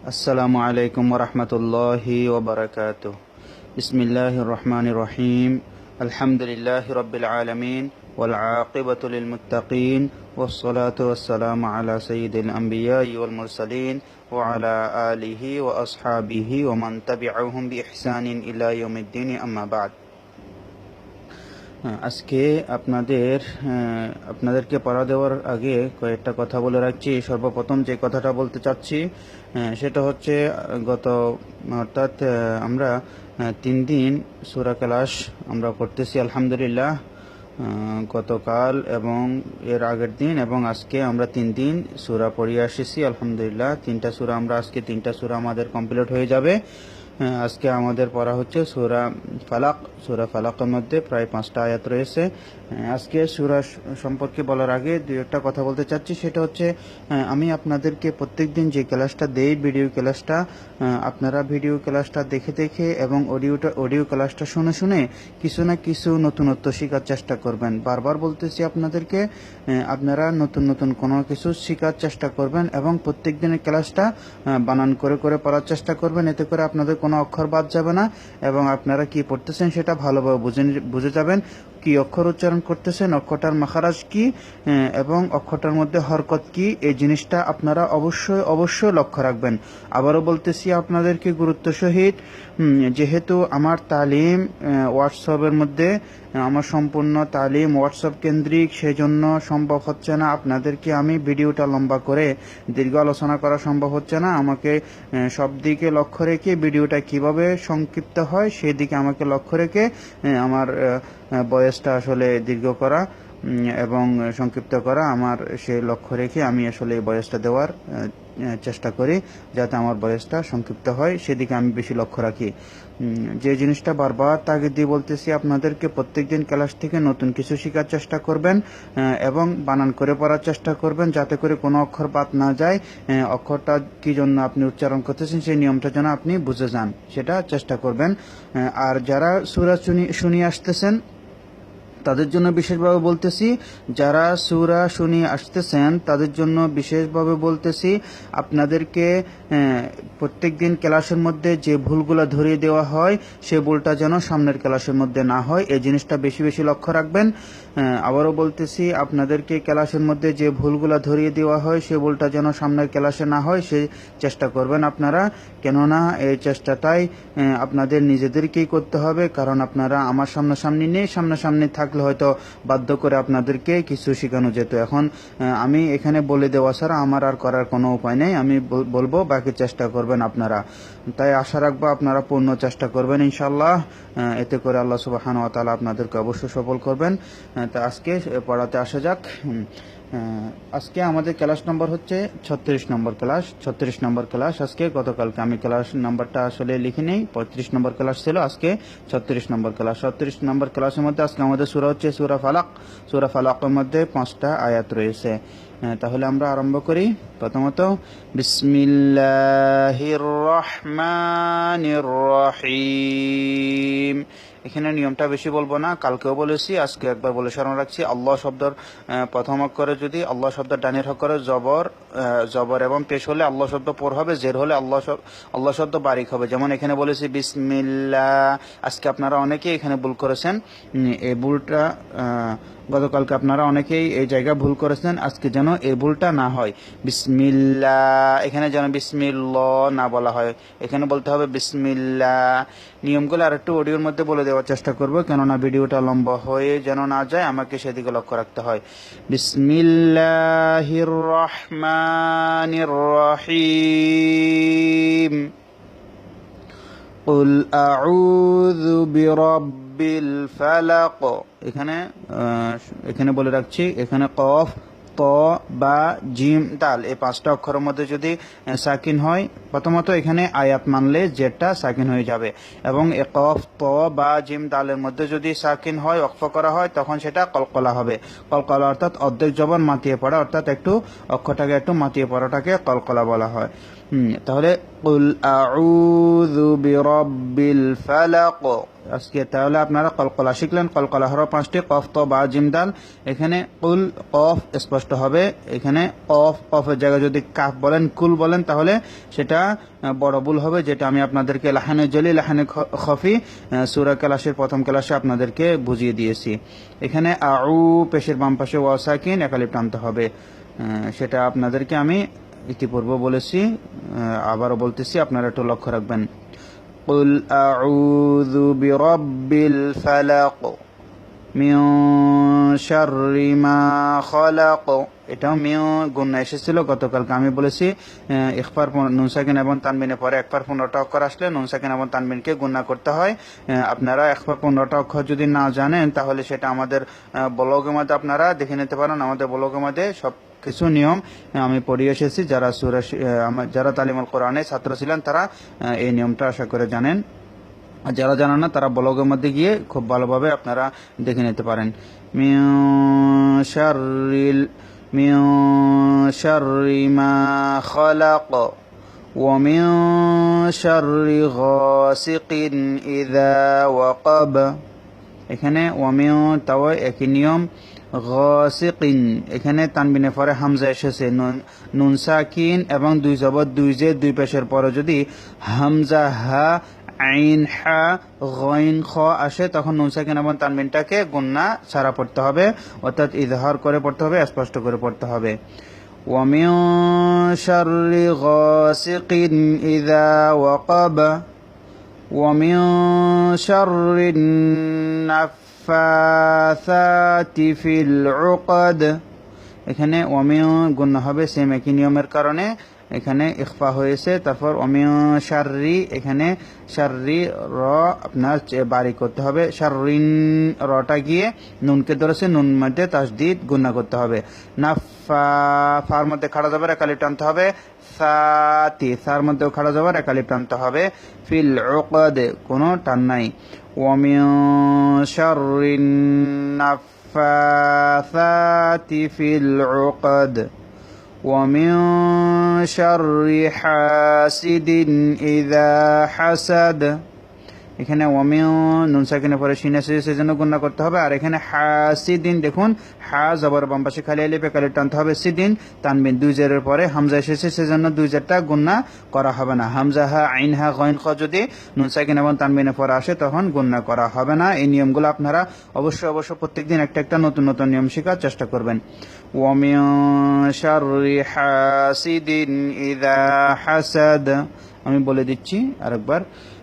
السلام عليكم ورحمة الله وبركاته. بسم الله الرحمن الرحيم. الحمد لله رب العالمين والعاقبة للمتقين والصلاة والسلام على سيد الأنبياء والمرسلين وعلى آله وأصحابه ومن تبعهم بإحسان إلى يوم الدين. أما بعد. আজকে আপনাদের আপনাদেরকে পড়া দেওয়ার আগে কয়েকটা কথা বলে রাখছি। সর্বপ্রথম যে কথাটা বলতে চাচ্ছি সেটা হচ্ছে গত অর্থাৎ আমরা তিন দিন সুরা ক্লাস আমরা করতেছি আলহামদুলিল্লাহ। গতকাল এবং এর আগের দিন এবং আজকে আমরা তিন দিন সুরা পড়িয়ে এসেছি আলহামদুলিল্লাহ। তিনটা সুরা আমরা আজকে তিনটা সুরা আমাদের কমপ্লিট হয়ে যাবে। হ্যাঁ, আজকে আমাদের পড়া হচ্ছে সুরা ফালাক। সুরা ফালাকের মধ্যে প্রায় পাঁচটা আয়াত রয়েছে। আজকে সুরা সম্পর্কে বলার আগে দুই একটা কথা বলতে চাচ্ছি। সেটা হচ্ছে আমি আপনাদেরকে প্রত্যেক দিন যে ক্লাসটা দেই, ভিডিও ক্লাসটা আপনারা ভিডিও ক্লাসটা দেখে দেখে এবং অডিওটা, অডিও ক্লাসটা শুনে শুনে কিছু না কিছু নতুনত্ব শেখার চেষ্টা করবেন। বারবার বলতেছি আপনাদেরকে আপনারা নতুন নতুন কোনো কিছু শেখার চেষ্টা করবেন এবং প্রত্যেক দিনের ক্লাসটা বানান করে করে পড়ার চেষ্টা করবেন। এতে করে আপনাদের কোনো অক্ষর বাদ যাবে না এবং আপনারা কি পড়তেছেন সেটা ভালোভাবে বুঝে বুঝে যাবেন। কি অক্ষর উচ্চারণ করতেছেন, অক্ষরটার মাখারাজ কি এবং অক্ষরটার মধ্যে হরকত কি, এই জিনিসটা আপনারা অবশ্যই অবশ্যই লক্ষ্য রাখবেন। আবারও বলতেছি আপনাদেরকে গুরুত্ব সহিত যেহেতু আমার তালিম হোয়াটসঅ্যাপের মধ্যে আমার সম্পূর্ণ তালিম হোয়াটসঅ্যাপ কেন্দ্রিক, সেজন্য সম্ভব হচ্ছে না আপনাদেরকে আমি ভিডিওটা লম্বা করে, দীর্ঘ আলোচনা করা সম্ভব হচ্ছে না। আমাকে সব দিকে লক্ষ্য রেখে ভিডিওটা কীভাবে সংক্ষিপ্ত হয়, সেদিকে আমাকে লক্ষ্য রেখে আমার বয়সটা আসলে দীর্ঘ করা এবং সংক্ষিপ্ত করা আমার সেই লক্ষ্য রেখে আমি আসলে এই বয়সটা দেওয়ার চেষ্টা করি যাতে আমার বয়সটা সংক্ষিপ্ত হয়। সেদিকে আমি বেশি লক্ষ্য রাখি। যে জিনিসটা বারবার তাগিদ দিয়ে বলতেছি, আপনাদেরকে প্রত্যেকদিন ক্লাস থেকে নতুন কিছু শেখার চেষ্টা করবেন এবং বানান করে পড়ার চেষ্টা করবেন যাতে করে কোনো অক্ষর বাদ না যায় অক্ষরটা কি জন্য আপনি উচ্চারণ করতেছেন সেই নিয়মটা যেন আপনি বুঝে যান, সেটা চেষ্টা করবেন। আর যারা সুরা শুনি, শুনিয়ে আসতেছেন তাদের জন্য বিশেষভাবে বলতেছি, যারা সুরা শুনি আসতেছেন, তাদের জন্য বিশেষভাবে বলতেছি, আপনাদেরকে প্রত্যেক দিন ক্লাসের মধ্যে যে ভুলগুলো ধরিয়ে দেওয়া হয়, সে ভুলটা যেন সামনের ক্লাসের মধ্যে না হয়। এই জিনিসটা বেশি বেশি লক্ষ্য রাখবেন। আবারও বলতেছি, আপনাদেরকে ক্লাসের মধ্যে যে ভুলগুলো ধরিয়ে দেওয়া হয়, সে ভুলটা যেন সামনের ক্লাসে না হয়, সে চেষ্টা করবেন আপনারা। কেননা, এই চেষ্টাটাই আপনাদের নিজেদেরকেই করতে হবে, কারণ আপনারা আমার সামনাসামনি নেই, সামনাসামনি থাকলে হয়তো বাধ্য করে আপনাদেরকে কিছু শেখানো যেত। এখন আমি এখানে বলে দেওয়া ছাড়া আমার আর করার কোনো উপায় নেই, আমি বল- বলব, বাকি চেষ্টা করবেন আপনারা। তাই আশা রাখব আপনারা পূর্ণ চেষ্টা করবেন ইনশাল্লাহ এতে করে আল্লাহ সুবাহান তালা আপনাদেরকে অবশ্যই সফল করবেন। তা আজকে পড়াতে আসা যাক। আজকে আমাদের ক্লাস নম্বর হচ্ছে ছত্রিশ নম্বর ক্লাস, ছত্রিশ নম্বর ক্লাস। আজকে গতকালকে আমি ক্লাস নাম্বারটা আসলে লিখি নেই, পঁয়ত্রিশ নম্বর ক্লাস ছিল, আজকে ছত্রিশ নম্বর ক্লাস। ছত্রিশ নম্বর ক্লাসের মধ্যে আজকে আমাদের সুরা হচ্ছে সুরা ফালাক। সুরা ফালাকের মধ্যে পাঁচটা আয়াত রয়েছে। তাহলে আমরা আরম্ভ করি। প্রথমত, বিসমিল্লাহির রহমানির রহিম। এখানে নিয়মটা বেশি বলব না, কালকেও বলেছি, আজকে একবার বলে স্মরণ রাখছি, আল্লাহ শব্দর প্রথম অক্ষরে যদি আল্লাহ শব্দ ডানের অক্ষরে জবর জবর এবং পেশ হলে আল্লাহ শব্দ পর হবে, জের হলে আল্লাহ আল্লাহ শব্দ বারিক হবে। যেমন এখানে বলেছি, বিসমিল্লা আজকে আপনারা অনেকেই এখানে ভুল করেছেন। এই ভুলটা গতকালকে আপনারা অনেকেই এই জায়গা ভুল করেছেন, আজকে যেন এই ভুলটা না হয়। বিসমিল্লা এখানে যেন বিসমিল্ল না বলা হয়। এখানে বলতে হবে, বিসমিল্লা নিয়মগুলো আর একটু অডিওর মধ্যে বলে দেওয়ার চেষ্টা করব কেননা ভিডিওটা লম্বা হয়ে যেন না যায় আমাকে সেদিকে লক্ষ্য রাখতে হয় বিসমিল্লাহির রহমানির রহিম قل أعوذ برب الفلق এখানে আহ, এখানে বলে রাখছি এখানে কফ ত, বা, জিম দাল এই পাঁচটা অক্ষরের মধ্যে যদি সাকিন হয়, প্রথমত এখানে আয়াত মানলে জেটটা সাকিন হয়ে যাবে। এবং কফ, ত, বা, জিম দালের মধ্যে যদি সাকিন হয় অক্ষ করা হয়, তখন সেটা কলকলা হবে। কলকলা অর্থাৎ অর্ধেক জবন মাতিয়ে পড়া, অর্থাৎ একটু অক্ষটাকে একটু মাতিয়ে পড়াটাকে কলকলা বলা হয়। তাহলে আজকে তাহলে আপনারা কলকলা শিখলেন, কলকলা হরফ পাঁচটি, কফ, তো, বা জিমদাল এখানে কুল, কফ স্পষ্ট হবে। এখানে কফ, কফের জায়গায় যদি কাফ বলেন, কুল বলেন, তাহলে সেটা বড় ভুল হবে, যেটা আমি আপনাদেরকে লাহানে জলি, লাহানে খফি সূরা ক্লাসের প্রথম ক্লাসে আপনাদেরকে বুঝিয়ে দিয়েছি। এখানে আউ পেশের বাম পাশে ওয়াসাকিন, একালিপ টানতে হবে। সেটা আপনাদেরকে আমি ইতিপূর্বে বলেছি আহ, আবারও বলতেছি আপনারা একটু লক্ষ্য রাখবেন قل أعوذ برب الفلق من شر ما خلق এটাও মেয় গুণ এসেছিল গতকালকে আমি বলেছি আহ, ইখফার পূর্ণ- নুন সাকিন এবং তানবিনের পরে একবার পনেরোটা অক্ষর আসলে নুন সাকিন এবং তানবিনকে গুণা করতে হয় আহ, আপনারা একবার পনেরোটা অক্ষর যদি না জানেন তাহলে সেটা আমাদের আহ, ব্লগের মধ্যে আপনারা দেখে নিতে পারেন আমাদের ব্লগের মধ্যে সব কিছু নিয়ম আহ, আমি পড়িয়ে এসেছি যারা সুরা যারা তালিমুল কোরআনে ছাত্র ছিলেন তারা আহ, এই নিয়মটা আশা করে জানেন আর যারা জানেন না তারা ব্লগের মধ্যে গিয়ে খুব ভালোভাবে আপনারা দেখে নিতে পারেন মিউ শাররিল মিউ শাররি মা খালাক ومن شر غاسق إذا وقب এখানে ওয়ামিও তাও একই নিয়ম গসিকিন এখানে তানবিনের পরে হামজা এসেছে নুন নুন সাকিন এবং দুই জবর দুই জে দুই পেশের পরে যদি হামজা হা আইন হা গইন খ আসে তখন নুন সাকিন এবং তানবিনটাকে গুন্না ছাড়া পড়তে হবে অর্থাৎ ইজহার করে পড়তে হবে স্পষ্ট করে পড়তে হবে ومن شر غاسق إذا وقب ومن شر النفاثات في العقد এখানে অমিয় গুণ হবে সেম একই নিয়মের কারণে এখানে ইফফা হয়েছে, তারপর অমিয় এখানে শার্রি র আপনার বাড়ি করতে হবে, শার্রিন রটা গিয়ে নুনকে ধরেছে, নুন মধ্যে তাসদিদ গুন্না করতে হবে। না ফার মধ্যে খাড়া যাবার একালি টানতে হবে, সাতি, সার মধ্যেও খাড়া যাবার একালি টানতে হবে, ফিল ওকদে কোনো টান নাই। অমিয় ফিল ওকদ ومن شر حاسد إذا حسد. এখানে ওমিও নুন সাকিনের পরে সিন এসেছে সেজন্য গুণা করতে হবে। আর এখানে হা হাসিদিন দেখুন, হা, জবর বাম পাশে খালি আলিপে কালি টানতে হবে সিদিন। তানবিন দুই জেরের পরে হামজা এসেছে, সেজন্য দুই জেরটা গুণা করা হবে না। হামজা হা, আইন হা, গইন খ যদি নুন সাকিন এবং তানবিনের পরে আসে, তখন গুণা করা হবে না। এই নিয়মগুলো আপনারা অবশ্যই অবশ্যই প্রত্যেকদিন একটা একটা নতুন নতুন নিয়ম শেখার চেষ্টা করবেন। ওমিও শাররি হাসিদিন ইদা হাসাদ। আমি বলে দিচ্ছি আরেকবার।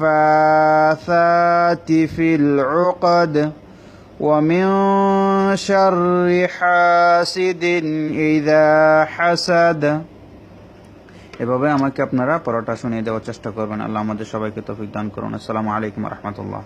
النفاثات في العقد ومن شر حاسد إذا حسد এভাবে আমাকে আপনারা পড়াটা শুনিয়ে দেওয়ার চেষ্টা করবেন আল্লাহ আমাদের সবাইকে তৌফিক দান করুন আসসালামু আলাইকুম রহমতুল্লাহ